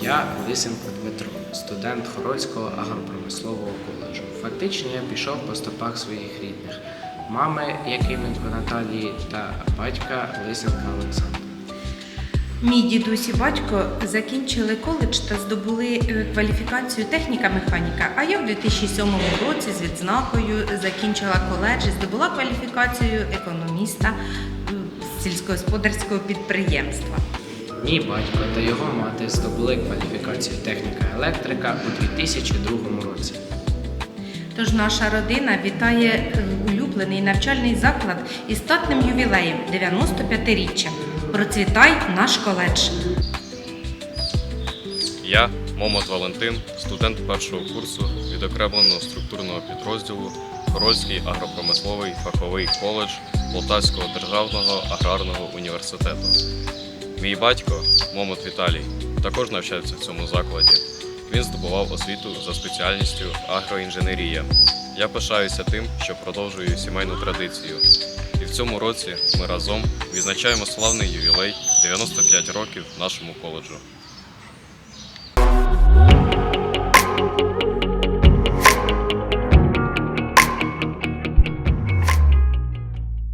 Лисенко Дмитро, студент Хорольського агропромислового коледжу. Фактично я пішов по стопах своїх рідних, мами Якименко Наталії та батька Лисенка Олександра. Мій дідусь і батько закінчили коледж та здобули е, кваліфікацію техніка-механіка. А я в 2007 році з відзнакою закінчила коледж і здобула кваліфікацію економіста е, сільськогосподарського підприємства. Мій батько та його мати здобули кваліфікацію техніка-електрика у 2002 році. Тож наша родина вітає е, улюблений навчальний заклад із статним ювілеєм 95-річчям. Процвітай наш коледж! Я, Момот Валентин, студент першого курсу відокремленого структурного підрозділу Хорольський агропромисловий фаховий коледж Полтавського державного аграрного університету. Мій батько, Момот Віталій, також навчався в цьому закладі. Він здобував освіту за спеціальністю агроінженерія. Я пишаюся тим, що продовжую сімейну традицію. І в цьому році ми разом відзначаємо славний ювілей 95 років нашому коледжу.